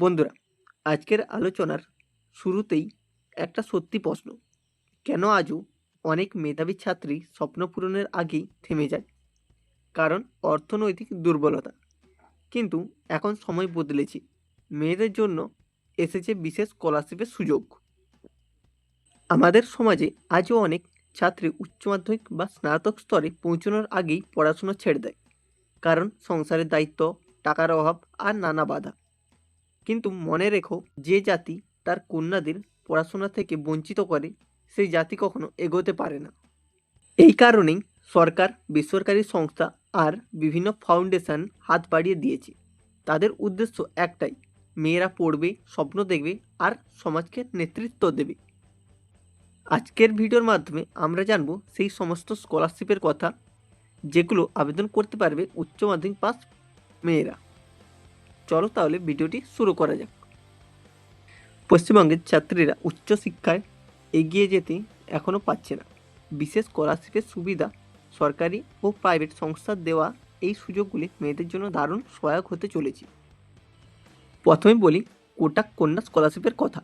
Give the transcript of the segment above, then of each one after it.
বন্ধুরা, আজকের আলোচনার শুরুতেই একটা সত্যি প্রশ্ন। কেন আজও অনেক মেধাবী ছাত্রী স্বপ্ন পূরণের আগেই থেমে যায়? কারণ অর্থনৈতিক দুর্বলতা। কিন্তু এখন সময় বদলেছে। মেয়েদের জন্য এসেছে বিশেষ স্কলারশিপের সুযোগ। আমাদের সমাজে আজও অনেক ছাত্রী উচ্চ মাধ্যমিক বা স্নাতক স্তরে পৌঁছানোর আগেই পড়াশোনা ছেড়ে দেয়। কারণ সংসারের দায়িত্ব, টাকার অভাব আর নানা বাধা। কিন্তু মনে রেখো, যে জাতি তার কন্যাদের পড়াশোনা থেকে বঞ্চিত করে, সেই জাতি কখনো এগোতে পারে না। এই কারণেই সরকার, বেসরকারি সংস্থা আর বিভিন্ন ফাউন্ডেশন হাত বাড়িয়ে দিয়েছে। তাদের উদ্দেশ্য একটাই, মেয়েরা পড়বে, স্বপ্ন দেখবে আর সমাজকে নেতৃত্ব দেবে। আজকের ভিডিওর মাধ্যমে আমরা জানব সেই সমস্ত স্কলারশিপের কথা, যেগুলো আবেদন করতে পারবে উচ্চ মাধ্যমিক পাস মেয়েরা। চলো তাহলে ভিডিওটি শুরু করা যাক। পশ্চিমবঙ্গের ছাত্রীরা উচ্চশিক্ষায় এগিয়ে যেতে এখনও পাচ্ছে না। বিশেষ স্কলারশিপের সুবিধা সরকারি ও প্রাইভেট সংস্থার দেওয়া এই সুযোগগুলি মেয়েদের জন্য দারুণ সহায়ক হতে চলেছে। প্রথমে বলি কোটাক কন্যা স্কলারশিপের কথা।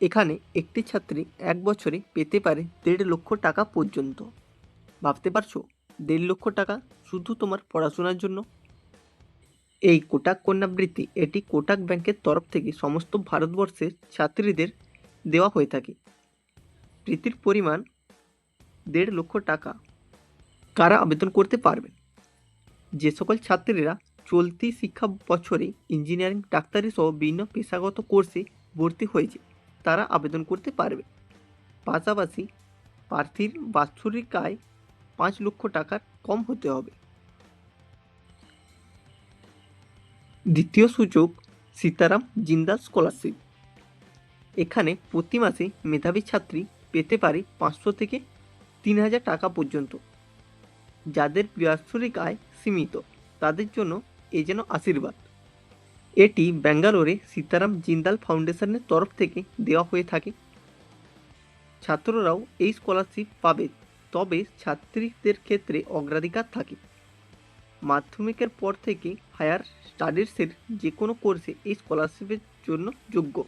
এখানে একটি ছাত্রী এক বছরে পেতে পারে দেড় লক্ষ টাকা পর্যন্ত। ভাবতে পারছ? দেড় লক্ষ টাকা শুধু তোমার পড়াশোনার জন্য এই কোটাক কন্যাবৃত্তি এটি কোটাক ব্যাংকের তরফ থেকে সমস্ত ভারতবর্ষের ছাত্রীদের দেওয়া হয়ে থাকে। বৃত্তির পরিমাণ দেড় লক্ষ টাকা কারা আবেদন করতে পারবেন যে সকল ছাত্রীরা চলতি শিক্ষা বছরে ইঞ্জিনিয়ারিং ডাক্তারি সহ বিভিন্ন পেশাগত কোর্সে ভর্তি হয়েছে, তারা আবেদন করতে পারবে। পাশাপাশি প্রার্থীর বাৎসরিক আয় পাঁচ লক্ষ টাকার কম হতে হবে। দ্বিতীয় সুযোগ সীতারাম জিন্দাল স্কলারশিপ। এখানে প্রতি মাসে মেধাবী ছাত্রী পেতে পারে পাঁচশো থেকে তিন হাজার টাকা পর্যন্ত। যাদের বাৎসরিক আয় সীমিত, তাদের জন্য এ যেন আশীর্বাদ। এটি ব্যাঙ্গালোরে সীতারাম জিন্দাল ফাউন্ডেশনের তরফ থেকে দেওয়া হয়ে থাকে। ছাত্ররাও এই স্কলারশিপ পাবে, তবে ছাত্রীদের ক্ষেত্রে অগ্রাধিকার থাকে। মাধ্যমিকের পর থেকে হায়ার স্টাডিজের যে কোনো কোর্সে এই স্কলারশিপের জন্য যোগ্য।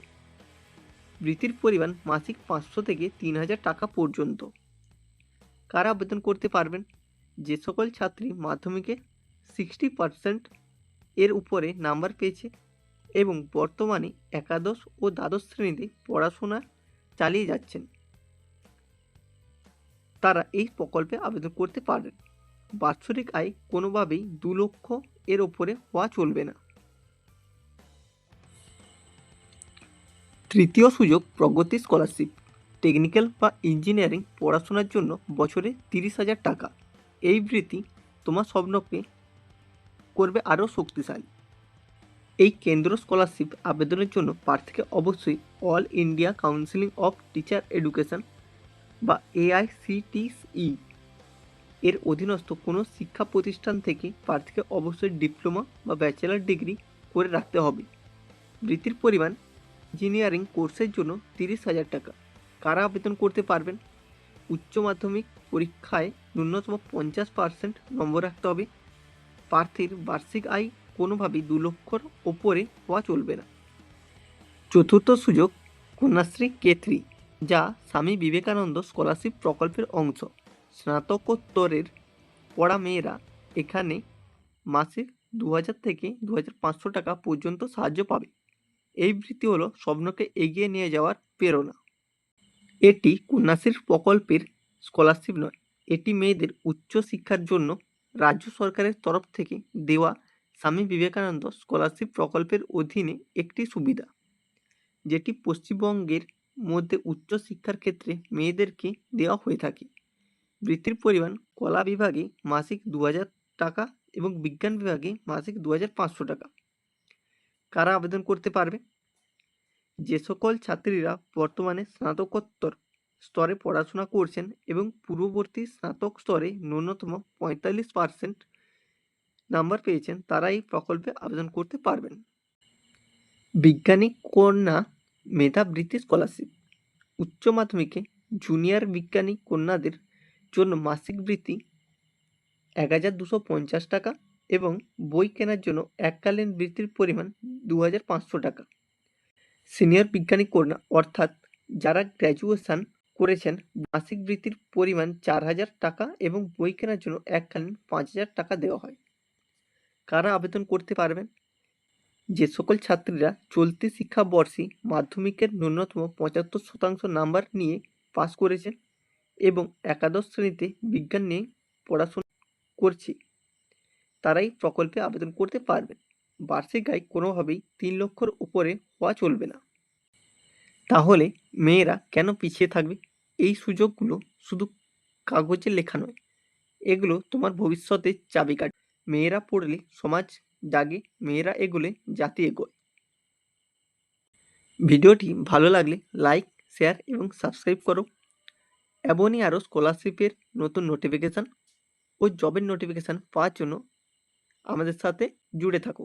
বৃত্তির পরিমাণ মাসিক পাঁচশো থেকে তিন হাজার টাকা পর্যন্ত। কারা আবেদন করতে পারবেন? যে সকল ছাত্রী মাধ্যমিকে সিক্সটি পার্সেন্ট এর উপরে নাম্বার পেয়েছে এবং বর্তমানে একাদশ ও দ্বাদশ শ্রেণীতে পড়াশোনা চালিয়ে যাচ্ছেন। তারা এই প্রকল্পে আবেদন করতে পারেন বাৎসরিক আয় কোনোভাবেই দু লক্ষ এর ওপরে হওয়া চলবে না। তৃতীয় সুযোগ, প্রগতি স্কলারশিপ। টেকনিক্যাল বা ইঞ্জিনিয়ারিং পড়াশোনার জন্য বছরে তিরিশ হাজার টাকা। এই বৃত্তি তোমার স্বপ্নকে করবে আরও শক্তিশালী। এই কেন্দ্র স্কলারশিপ আবেদনের জন্য প্রার্থীকে অবশ্যই all India counselling of teacher education বা এআইসিটিই এর অধীনস্থ কোনো শিক্ষা প্রতিষ্ঠান থেকে প্রার্থীকে অবশ্যই ডিপ্লোমা বা ব্যাচেলার ডিগ্রি করে রাখতে হবে। বৃত্তির পরিমাণ ইঞ্জিনিয়ারিং কোর্সের জন্য তিরিশ হাজার টাকা। কারা আবেদন করতে পারবেন? উচ্চ মাধ্যমিক পরীক্ষায় ন্যূনতম পঞ্চাশ পার্সেন্ট নম্বর রাখতে হবে। প্রার্থীর বার্ষিক আয় কোনোভাবেই দু লক্ষর ওপরে হওয়া চলবে না। চতুর্থ সুযোগ কন্যাশ্রী কেথরি যা স্বামী বিবেকানন্দ স্কলারশিপ প্রকল্পের অংশ। স্নাতকোত্তরের পড়া মেয়েরা এখানে মাসে দু হাজার থেকে দু হাজার পাঁচশো টাকা পর্যন্ত সাহায্য পাবে। এই বৃত্তি হলো স্বপ্নকে এগিয়ে নিয়ে যাওয়ার প্রেরণা। এটি কন্যাশ্রী প্রকল্পের স্কলারশিপ নয়, এটি মেয়েদের উচ্চ শিক্ষার জন্য রাজ্য সরকারের তরফ থেকে দেওয়া স্বামী বিবেকানন্দ স্কলারশিপ প্রকল্পের অধীনে একটি সুবিধা, যেটি পশ্চিমবঙ্গের মধ্যে উচ্চশিক্ষার ক্ষেত্রে মেয়েদেরকে দেওয়া হয়ে থাকে। বৃত্তির পরিমাণ কলা বিভাগে মাসিক দু হাজার টাকা এবং বিজ্ঞান বিভাগে মাসিক দু হাজার পাঁচশো টাকা। কারা আবেদন করতে পারবে? যে সকল ছাত্রীরা বর্তমানে স্নাতকোত্তর স্তরে পড়াশোনা করছেন এবং পূর্ববর্তী স্নাতক স্তরে ন্যূনতম পঁয়তাল্লিশ পার্সেন্ট নাম্বার পেয়েছেন, তারা এই প্রকল্পে আবেদন করতে পারবেন। বিজ্ঞানী কন্যা মেধাবৃত্তি স্কলারশিপ। উচ্চ মাধ্যমিকে জুনিয়র বিজ্ঞানী কন্যাদের জন্য মাসিক বৃত্তি এক হাজার দুশো পঞ্চাশ টাকা এবং বই কেনার জন্য এককালীন বৃত্তির পরিমাণ দু হাজার পাঁচশো টাকা। সিনিয়র বিজ্ঞানী কন্যা, অর্থাৎ যারা গ্র্যাজুয়েশান করেছেন, মাসিক বৃত্তির পরিমাণ চার হাজার টাকা এবং বই কেনার জন্য এককালীন পাঁচ হাজার টাকা দেওয়া হয়। কারা আবেদন করতে পারবেন? যে সকল ছাত্রীরা চলতি শিক্ষাবর্ষে মাধ্যমিকের ন্যূনতম পঁচাত্তর শতাংশ নাম্বার নিয়ে পাস করেছেন এবং একাদশ শ্রেণীতে বিজ্ঞান নিয়ে পড়াশোনা করছে। তারাই প্রকল্পে আবেদন করতে পারবেন বার্ষিক আয় কোনোভাবেই তিন লক্ষর উপরে হওয়া চলবে না। তাহলে মেয়েরা কেন পিছিয়ে থাকবে? এই সুযোগগুলো শুধু কাগজে লেখা নয়। এগুলো তোমার ভবিষ্যতের চাবিকাঠি। মেয়েরা পড়লে সমাজ জাগে, মেয়েরা এগোলে জাতি এগোয়। ভিডিওটি ভালো লাগলে লাইক, শেয়ার এবং সাবস্ক্রাইব করো। এমনই আরও স্কলারশিপের নতুন নোটিফিকেশান ও জবের নোটিফিকেশান পাওয়ার জন্য আমাদের সাথে জুড়ে থাকো